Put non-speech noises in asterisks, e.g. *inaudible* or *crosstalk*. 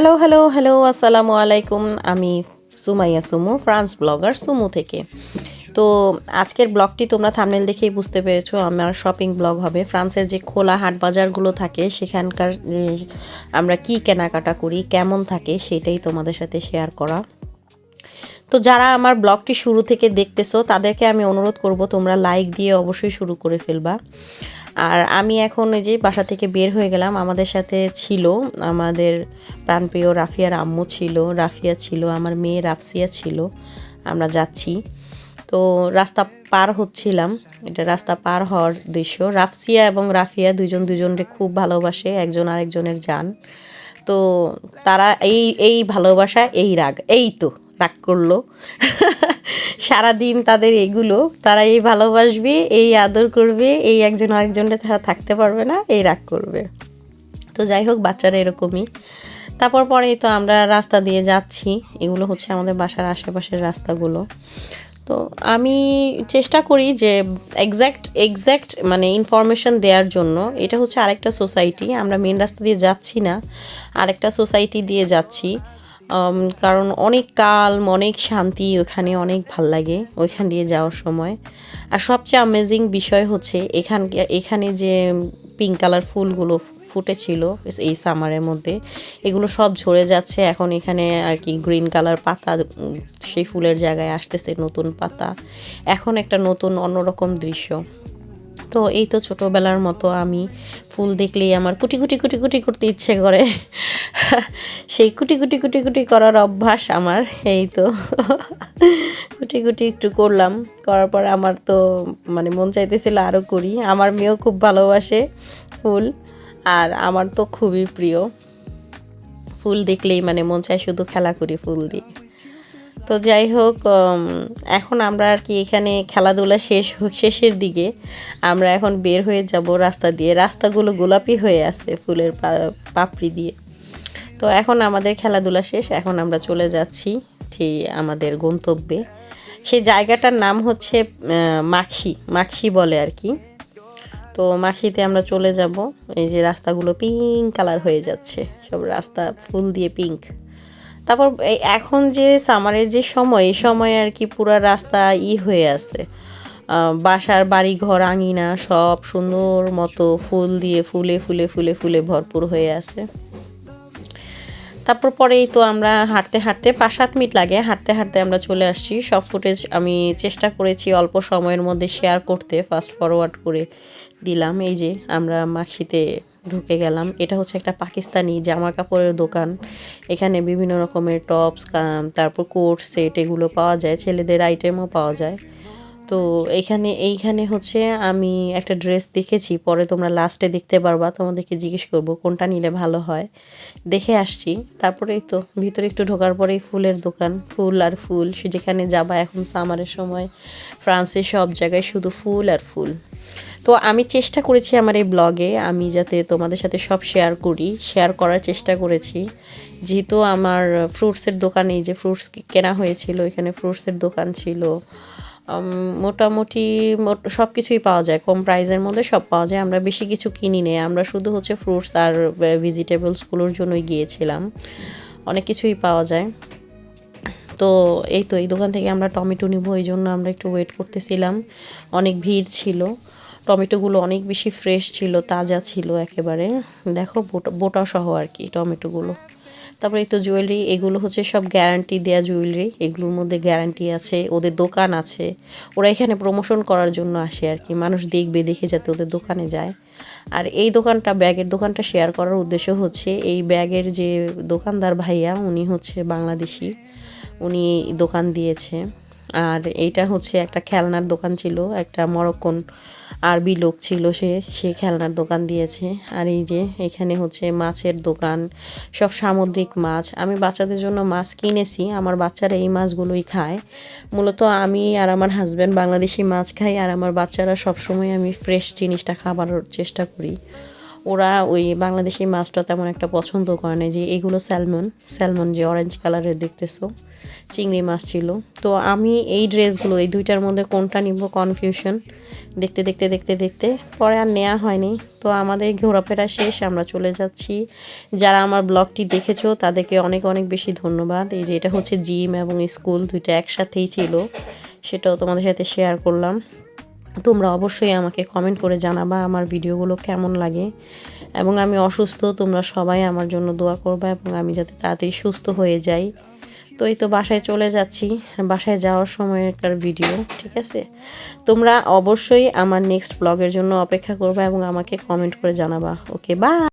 Hello hello hello আসসালামু আলাইকুম। আমি সুমাইয়া সুমু ফ্রান্স ব্লগার সুমু থেকে। তো আজকের ব্লগটি তোমরা থামনেল দেখেই বুঝতে পেরেছ, আমার শপিং ব্লগ হবে। ফ্রান্সের যে খোলা হাট বাজারগুলো থাকে, সেখানকার আমরা কি কেনাকাটা করি, কেমন থাকে, সেটাই তোমাদের সাথে শেয়ার করা। তো যারা আমার ব্লগটি শুরু থেকে দেখতেছো, তাদেরকে আমি অনুরোধ করব, তোমরা লাইক দিয়ে অবশ্যই শুরু করে ফেলবা। আর আমি এখন যে বাসা থেকে বের হয়ে গেলাম, আমাদের সাথে ছিল আমাদের প্রাণপ্রিয় রাফিয়ার আম্মু ছিল, রাফিয়া ছিল, আমার মেয়ে রাফসিয়া ছিল, আমরা যাচ্ছি। তো রাস্তা পার হচ্ছিলাম, এটা রাস্তা পার হওয়ার দৃশ্য। রাফসিয়া এবং রাফিয়া দুজন দুজনকে খুব ভালোবাসে, একজন আরেকজনের যান তো তারা এই এই ভালোবাসা, এই রাগ, এই তো রাগ করল। *laughs* সারাদিন তাদের এগুলো, তারা এই ভালোবাসবে, এই আদর করবে, এই একজন আরেকজনটা ছাড়া থাকতে পারবে না, এই রাগ করবে। তো যাই হোক, বাচ্চারা এরকমই। তারপর পরেই তো আমরা রাস্তা দিয়ে যাচ্ছি। এগুলো হচ্ছে আমাদের বাসার আশেপাশের রাস্তাগুলো। তো আমি চেষ্টা করি যে এক্স্যাক্ট এক্স্যাক্ট মানে ইনফরমেশন দেওয়ার জন্য। এটা হচ্ছে আরেকটা সোসাইটি আমরা মেন রাস্তা দিয়ে যাচ্ছি না, আরেকটা সোসাইটি দিয়ে যাচ্ছি। কারণ অনেক কাল, অনেক শান্তি ওখানে অনেক ভালো লাগে ওইখান দিয়ে যাওয়ার সময়। আর সবচেয়ে অ্যামেজিং বিষয় হচ্ছে এখান, এখানে যে পিঙ্ক কালার ফুলগুলো ফুটেছিল এই সামারের মধ্যে, এগুলো সব ঝরে যাচ্ছে। এখন এখানে আর কি গ্রিন কালার পাতা, সেই ফুলের জায়গায় আসতেছে নতুন পাতা। এখন একটা নতুন অন্যরকম দৃশ্য। তো এই তো ছোটোবেলার মতো আমি ফুল দেখলেই আমার কুটি কুটি কুটি কুটি করতে ইচ্ছে করে। সেই কুটি কুটি কুটি কুটি করার অভ্যাস আমার, এই তো। কুটি কুটি একটু করলাম, করার পর আমার তো মানে মন চাইতেছিল আরও করি। আমার মেয়েও খুব ভালোবাসে ফুল আর আমার তো খুবই প্রিয়। ফুল দেখলেই মানে মন চায় শুধু খেলা করি, ফুল দিয়ে। তো যাই হোক এখন আমরা আর কি এখানে খেলাধুলা শেষ শেষের দিকে আমরা এখন বের হয়ে যাব রাস্তা দিয়ে। রাস্তাগুলো গোলাপি হয়ে আছে ফুলের পাপড়ি দিয়ে। তো এখন আমাদের খেলাধুলা শেষ, এখন আমরা চলে যাচ্ছি ঠিক আমাদের গন্তব্যে। সেই জায়গাটার নাম হচ্ছে মাখি মাখি বলে আর কি। তো মাখিতে আমরা চলে যাব, এই যে রাস্তাগুলো পিঙ্ক কালার হয়ে যাচ্ছে, সব রাস্তা ফুল দিয়ে পিঙ্ক। তারপর এখন যে সামারের যে সময়, এই সময় আর কি পুরো রাস্তা ই হয়ে আছে। বাসার বাড়ি ঘর আঙিনা সব সুন্দর মতো ফুল দিয়ে ফুলে ফুলে ফুলে ফুলে ভরপুর হয়ে আছে। তারপর পরেই তো আমরা হাঁটতে হাঁটতে পাঁচ সাত মিনিট লাগে, হাঁটতে হাঁটতে আমরা চলে আসছি। সব ফুটেজ আমি চেষ্টা করেছি অল্প সময়ের মধ্যে শেয়ার করতে ফাস্ট ফরওয়ার্ড করে দিলাম। এই যে আমরা মাখিতে ঢুকে গেলাম। এটা হচ্ছে একটা পাকিস্তানি জামা কাপড়ের দোকান। এখানে বিভিন্ন রকমের টপস তারপর কোট, সেট এগুলো পাওয়া যায়। ছেলেদের আইটেমও পাওয়া যায়। তো এইখানে এইখানে হচ্ছে আমি একটা ড্রেস দেখেছি, পরে তোমরা লাস্টে দেখতে পারবা, তোমাদেরকে জিজ্ঞেস করব কোনটা নিলে ভালো হয়। দেখে আসছি, তারপরে তো, ভিতরে একটু ঢোকার পরেই ফুলের দোকান, ফুল আর ফুল, সে যেখানে যাবা এখন সামারের সময় ফ্রান্সের সব জায়গায় শুধু ফুল আর ফুল। তো আমি চেষ্টা করেছি আমার এই ব্লগে আমি যাতে তোমাদের সাথে সব শেয়ার করি শেয়ার করার চেষ্টা করেছি। যেহেতু আমার ফ্রুটসের দোকান যে ফ্রুটস কেনা হয়েছিল, এখানে ফ্রুটসের দোকান ছিল। মোটামুটি সব কিছুই পাওয়া যায়। কম প্রাইসের মধ্যে সব পাওয়া যায়। আমরা বেশি কিছু কিনি নেই। আমরা শুধু হচ্ছে ফ্রুটস আর ভেজিটেবলসগুলোর জন্যই গিয়েছিলাম। অনেক কিছুই পাওয়া যায়। তো এই তো, এই দোকান থেকে আমরা টমেটো নিব, এই জন্য আমরা একটু ওয়েট করতেছিলাম। অনেক ভিড় ছিল। টমেটোগুলো অনেক বেশি ফ্রেশ ছিল, তাজা ছিল একেবারে। দেখো, বোটা সহ আর কি টমেটোগুলো তারপরে তো জুয়েলারি এগুলো হচ্ছে সব গ্যারান্টি দেয়া জুয়েলারি এগুলোর মধ্যে গ্যারান্টি আছে, ওদের দোকান আছে। ওরা এখানে প্রমোশন করার জন্য আসে আর কি, মানুষ দেখবে, দেখে যাতে ওদের দোকানে যায়। আর এই দোকানটা, ব্যাগের দোকানটা শেয়ার করার উদ্দেশ্য হচ্ছে, এই ব্যাগের যে দোকানদার ভাইয়া, উনি হচ্ছে বাংলাদেশি, উনি দোকান দিয়েছে। আর এইটা হচ্ছে একটা খেলনার দোকান ছিল, একটা মরক্কন আরবি লোক ছিল সে সে খেলনার দোকান দিয়েছে। আর এই যে এখানে হচ্ছে মাছের দোকান, সব সামুদ্রিক মাছ। আমি বাচ্চাদের জন্য মাছ কিনেছি, আমার বাচ্চারা এই মাছগুলোই খায়। মূলত আমি আর আমার হাজব্যান্ড বাংলাদেশি মাছ খাই, আর আমার বাচ্চারা সবসময় আমি ফ্রেশ জিনিসটা খাবার চেষ্টা করি। ওরা ওই বাংলাদেশি মাছটা তেমন একটা পছন্দ করে না যে এগুলো স্যালমন স্যালমন যে অরেঞ্জ কালারের দেখতেছো, চিংড়ি মাছ ছিল। তো আমি এই ড্রেসগুলো, এই দুইটার মধ্যে কোনটা নিব কনফিউশন দেখতে দেখতে দেখতে দেখতে। পরে আর নেওয়া হয়নি। তো আমাদের ঘোরাফেরা শেষ, আমরা চলে যাচ্ছি। যারা আমার ব্লগটি দেখেছ, তাদেরকে অনেক অনেক বেশি ধন্যবাদ। এই যে এটা হচ্ছে জিম এবং স্কুল দুইটা একসাথেই ছিল। সেটাও তোমাদের সাথে শেয়ার করলাম। তোমরা অবশ্যই আমাকে কমেন্ট করে জানাবা আমার ভিডিওগুলো কেমন লাগে। এবং আমি অসুস্থ, তোমরা সবাই আমার জন্য দোয়া করবা এবং আমি যাতে তাড়াতাড়ি সুস্থ হয়ে যাই। তো এই তো বাসায় চলে যাচ্ছি, বাসায় যাওয়ার সময়কার ভিডিও ঠিক আছে? তোমরা অবশ্যই আমার নেক্সট ব্লগের জন্য অপেক্ষা করবা এবং আমাকে কমেন্ট করে জানাবা। ওকে বা